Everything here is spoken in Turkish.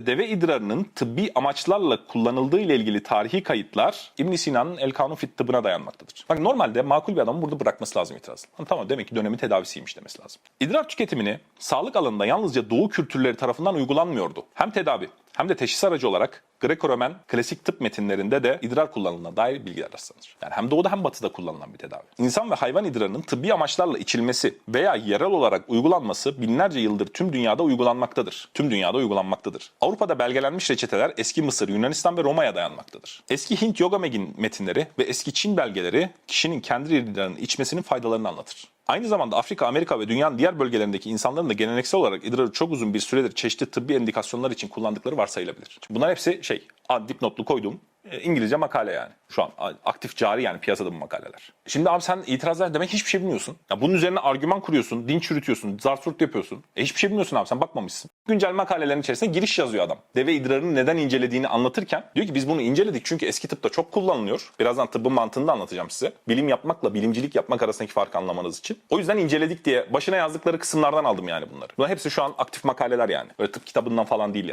Deve idrarının tıbbi amaçlarla kullanıldığı ile ilgili tarihi kayıtlar İbn Sina'nın El Kanun fit tıbbına dayanmaktadır. Bak normalde makul bir adamın burada bırakması lazım itirazı. Ha, tamam demek ki dönemi tedavisiymiş demesi lazım. İdrar tüketimini sağlık alanında yalnızca doğu kültürleri tarafından uygulanmıyordu. Hem tedavi hem de teşhis aracı olarak Greco-Romen klasik tıp metinlerinde de idrar kullanıldığına dair bilgiler rastlanır. Yani hem doğuda hem batıda kullanılan bir tedavi. İnsan ve hayvan idrarının tıbbi amaçlarla içilmesi veya yerel olarak uygulanması binlerce yıldır tüm dünyada uygulanmaktadır. Tüm dünyada uygulanmaktadır. Avrupa'da belgelenmiş reçeteler eski Mısır, Yunanistan ve Roma'ya dayanmaktadır. Eski Hint yoga metinleri ve eski Çin belgeleri kişinin kendi idrarını içmesinin faydalarını anlatır. Aynı zamanda Afrika, Amerika ve dünyanın diğer bölgelerindeki insanların da geleneksel olarak idrarı çok uzun bir süredir çeşitli tıbbi indikasyonlar için kullandıkları varsayılabilir. Bunlar hepsi şey, dipnotlu koyduğum e, İngilizce makale yani. Şu an aktif cari yani piyasada bu makaleler. Şimdi abi sen itirazlar demek hiçbir şey bilmiyorsun. Ya bunun üzerine argüman kuruyorsun, din çürütüyorsun, zarsurt yapıyorsun. E hiçbir şey bilmiyorsun abi sen bakmamışsın. Güncel makalelerin içerisinde giriş yazıyor adam. Deve idrarını neden incelediğini anlatırken diyor ki biz bunu inceledik çünkü eski tıpta çok kullanılıyor. Birazdan tıbbın mantığını da anlatacağım size. Bilim yapmakla bilimcilik yapmak arasındaki farkı anlamanız için. O yüzden inceledik diye başına yazdıkları kısımlardan aldım yani bunları. Bunlar hepsi şu an aktif makaleler yani. Böyle tıp kitabından falan değil yani.